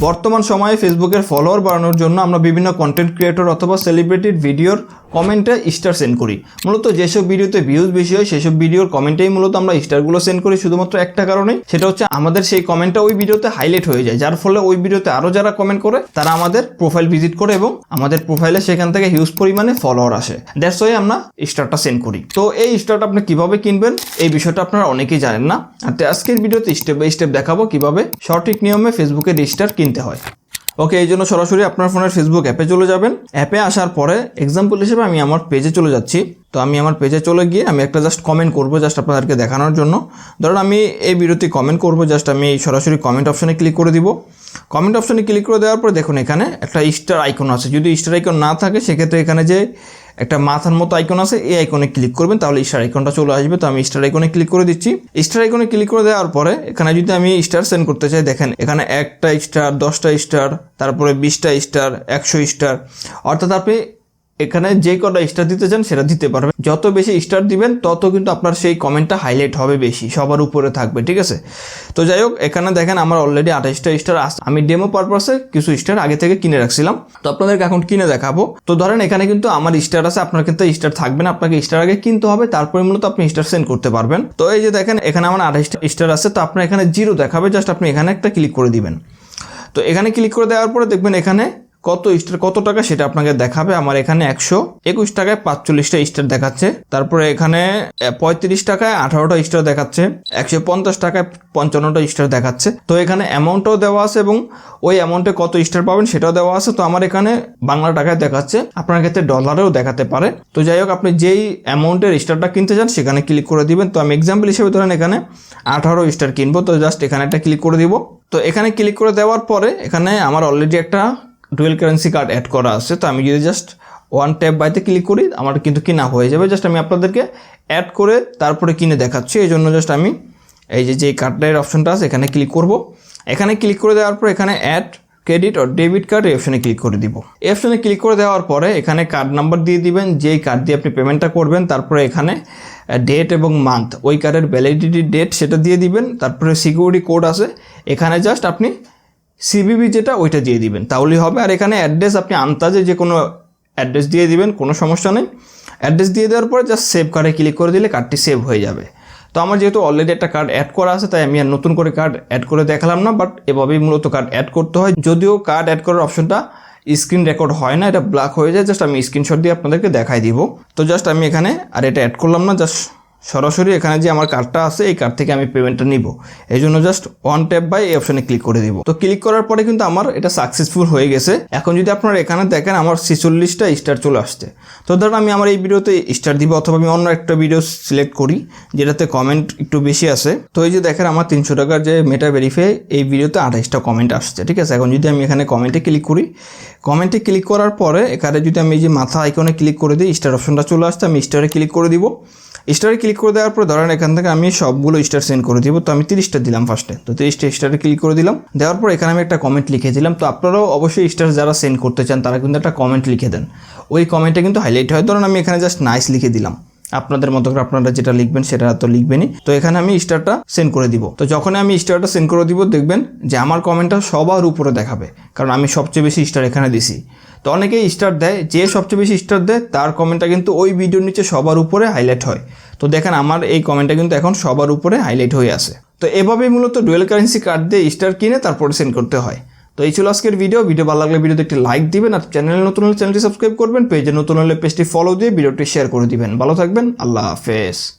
বর্তমান সময়ে ফেসবুকের ফলোয়ার বাড়ানোর জন্য আমরা বিভিন্ন কন্টেন্ট ক্রিয়েটর অথবা সেলিব্রিটির ভিডিওর কমেন্টে স্টার সেন্ড করি। মূলত যেসব ভিডিওতে ভিউজ বেশি হয়, সেসব ভিডিওর কমেন্টেই মূলত আমরা স্টারগুলো সেন্ড করি, শুধুমাত্র একটা কারণে। সেটা হচ্ছে আমাদের সেই কমেন্টটা ওই ভিডিওতে হাইলাইট হয়ে যায়, যার ফলে ওই ভিডিওতে আরও যারা কমেন্ট করে, তারা আমাদের প্রোফাইল ভিজিট করে এবং আমাদের প্রোফাইলে সেখান থেকে হিউজ পরিমাণে ফলোয়ার আসে। দ্যাটস ওয়াই আমরা স্টারটা সেন্ড করি। তো এই স্টারটা আপনি কীভাবে কিনবেন? এই বিষয়টা আপনারা অনেকেই জানেন না। আর আজকের ভিডিওতে স্টেপ বাই স্টেপ দেখাবো কীভাবে সঠিক নিয়মে ফেসবুকে স্টার কিনতে হয়। ওকে, এই জন্য সরাসরি আপনার ফোনের ফেসবুক অ্যাপে চলে যাবেন। অ্যাপে আসার পরে এক্সাম্পল হিসেবে আমি আমার পেজে চলে যাচ্ছি। তো আমি আমার পেজে চলে গিয়ে আমি একটা জাস্ট কমেন্ট করব জাস্ট আপনাদেরকে দেখানোর জন্য। ধরুন আমি এই ভিডিওতে কমেন্ট করব জাস্ট আমি সরাসরি কমেন্ট অপশানে ক্লিক করে দিব। কমেন্ট অপশানে ক্লিক করে দেওয়ার পর দেখুন এখানে একটা স্টার আইকন আছে। যদি স্টার আইকন না থাকে, সেক্ষেত্রে এখানে যে একটা মাথার মতো আইকন আছে, এই আইকনে ক্লিক করবেন, তাহলে স্টার আইকনটা চলে আসবে। তো আমি স্টার আইকনে ক্লিক করে দিচ্ছি। স্টার আইকনে ক্লিক করে দেওয়ার পরে, এখানে যদি আমি স্টার সেন্ড করতে চাই, দেখেন, এখানে একটা স্টার দশটা স্টার তারপরে বিশটা স্টার একশো স্টার অর্থাৎ আপনি এখানে যে কটা স্টার দিতে চান সেটা দিতে পারবেন। যত বেশি স্টার দিবেন, তত কিন্তু আপনার সেই কমেন্টটা হাইলাইট হবে বেশি, সবার উপরে থাকবে, ঠিক আছে? তো যাই হোক, এখানে দেখেন আমার অলরেডি আঠাশটা স্টার আছে। আমি ডেমো পারপাসে কিছু স্টার আগে থেকে কিনে রাখছিলাম। তো আপনাদেরকে এখন কিনে দেখাবো। তো ধরেন এখানে কিন্তু আমার স্টার আছে, আপনার কিন্তু স্টার থাকবে না, আপনাকে স্টার আগে কিনতে হবে, তারপরে মূলত আপনি স্টার সেন্ড করতে পারবেন। তো এই যে দেখেন, এখানে আমার আঠাশটা স্টার আছে, তো আপনার এখানে জিরো দেখাবে জাস্ট আপনি এখানে একটা ক্লিক করে দিবেন। তো এখানে ক্লিক করে দেওয়ার পরে দেখবেন এখানে কত স্টার কত টাকা সেটা আপনাকে দেখাবে। আমার এখানে একশো একুশ টাকায় পাঁচচল্লিশটা স্টার দেখাচ্ছে। তারপরে এখানে পঁয়ত্রিশ টাকায় আঠারোটা স্টার দেখাচ্ছে। একশো পঞ্চাশ টাকায় পঞ্চান্নটা স্টার দেখাচ্ছে। তো এখানে অ্যামাউন্টও দেওয়া আছে এবং ওই অ্যামাউন্টে কত স্টার পাবেন সেটাও দেওয়া আছে। তো আমার এখানে বাংলা টাকায় দেখাচ্ছে। আপনার ক্ষেত্রে ডলারেও দেখাতে পারে। তো যাই হোক, আপনি যেই অ্যামাউন্টের স্টারটা কিনতে চান, সেখানে ক্লিক করে দিবেন। তো আমি এক্সাম্পল হিসেবে ধরেন এখানে আঠারো স্টার কিনবো। তো জাস্ট এখানে একটা ক্লিক করে দিব। তো এখানে ক্লিক করে দেওয়ার পরে, এখানে আমার অলরেডি একটা ডুয়েল কারেন্সি কার্ড অ্যাড করা আছে, তো আমি যদি জাস্ট ওয়ান ট্যাপ বাইতে ক্লিক করি, আমার কিন্তু কিনা হয়ে যাবে। জাস্ট আমি আপনাদেরকে অ্যাড করে তারপরে কিনে দেখাচ্ছি এই জন্য জাস্ট আমি এই যে যে কার্ডের অপশনটা আছে, এখানে ক্লিক করব। এখানে ক্লিক করে দেওয়ার পর এখানে অ্যাড ক্রেডিট ও ডেবিট কার্ড এই অপশনে ক্লিক করে দিব। এই অপশনে ক্লিক করে দেওয়ার পরে এখানে কার্ড নাম্বার দিয়ে দিবেন, যেই কার্ড দিয়ে আপনি পেমেন্টটা করবেন, তারপরে এখানে ডেট এবং মান্থ ওই কার্ডের ভ্যালিডিটি ডেট সেটা দিয়ে দিবেন, তারপরে সিকিউরিটি কোড আছে। এখানে জাস্ট আপনি সিবিবি যেটা, ওইটা দিয়ে দিবেন। তাহলেই হবে। আর এখানে অ্যাড্রেস আপনি আন্তাজে যে কোনো অ্যাড্রেস দিয়ে দিবেন, কোনো সমস্যা নেই। অ্যাড্রেস দিয়ে দেওয়ার পরে জাস্ট সেভ কার্ডে ক্লিক করে দিলে কার্ডটি সেভ হয়ে যাবে। তো আমার যেহেতু অলরেডি একটা কার্ড অ্যাড করা আছে, তাই আমি আর নতুন করে কার্ড অ্যাড করে দেখালাম না বাট এভাবেই মূলত কার্ড অ্যাড করতে হয়। যদিও কার্ড অ্যাড করার অপশনটা স্ক্রিন রেকর্ড হয় না, এটা ব্ল্যাক হয়ে যায় জাস্ট আমি স্ক্রিনশট দিয়ে আপনাদেরকে দেখাই দিব। তো জাস্ট আমি এখানে আর এটা অ্যাড করলাম না জাস্ট সরাসরি এখানে যে আমার কার্ডটা আছে, এই কার্ড থেকে আমি পেমেন্টটা নিব। এই জন্য জাস্ট ওয়ান ট্যাপ বাই এই অপশনে ক্লিক করে দিব। তো ক্লিক করার পরে কিন্তু আমার এটা সাকসেসফুল হয়ে গেছে। এখন যদি আপনারা এখানে দেখেন, আমার ছেচল্লিশটা স্টার চলে আসছে। তো ধরুন আমি আমার এই ভিডিওতে স্টার দিব, অথবা আমি অন্য একটা ভিডিও সিলেক্ট করি, যেটাতে কমেন্ট একটু বেশি আছে তো এই যে দেখেন, আমার তিনশো টাকার যে মেটা ভেরিফাই এই ভিডিওতে আঠাইশটা কমেন্ট আসছে, ঠিক আছে? এখন যদি আমি এখানে কমেন্টে ক্লিক করি কমেন্টে ক্লিক করার পরে এখানে যদি আমি এই যে মাথা আইকনে ক্লিক করে দিই স্টার অপশনটা চলে আসছে, আমি স্টারে ক্লিক করে দিব। স্টারে ক্লিক করে দেওয়ার পর ধরেন এখান থেকে আমি সবগুলো স্টার সেন্ড করে দিব, তো আমি তিরিশটা দিলাম ফার্স্টে তো তিরিশটা স্টারে ক্লিক করে দিলাম। দেওয়ার পর এখানে আমি একটা কমেন্ট লিখে দিলাম। তো আপনারাও অবশ্যই স্টার যারা সেন্ড করতে চান, তারা কিন্তু একটা কমেন্ট লিখে দেন। ওই কমেন্টে কিন্তু হাইলাইট হয়। ধরুন আমি এখানে জাস্ট নাইস লিখে দিলাম। আপনাদের মতো করে আপনারা যেটা লিখবেন, সেটা তো লিখবেনই। তো এখানে আমি স্টারটা সেন্ড করে দিব। তো যখন আমি স্টারটা সেন্ড করে দিব, দেখবেন যে আমার কমেন্টটা সবার উপরে দেখাবে। কারণ আমি সবচেয়ে বেশি স্টার এখানে দিছি। তো অনেকেই স্টার দেয়, যে সবচেয়ে বেশি স্টার দেয়, তার কমেন্টটা কিন্তু ওই ভিডিওর নিচে সবার উপরে হাইলাইট হয়। তো দেখেন আমার এই কমেন্টটা কিন্তু এখন সবার উপরে হাইলাইট হয়ে আছে। তো এভাবেই মূলত ডুয়েল কারেন্সি কার্ড দিয়ে স্টার কিনে তারপরে সেন্ড করতে হয়। তো এই ছিল আজকের ভিডিও ভিডিও ভালো লাগলে ভিডিওতে একটি লাইক দিবেন আর চ্যানেলে নতুন হলে চ্যানেলটি সাবস্ক্রাইব করবেন পেজে নতুন হলে পেজটি ফলো দিয়ে ভিডিওটি শেয়ার করে দিবেন। ভালো থাকবেন। আল্লাহ হাফেজ।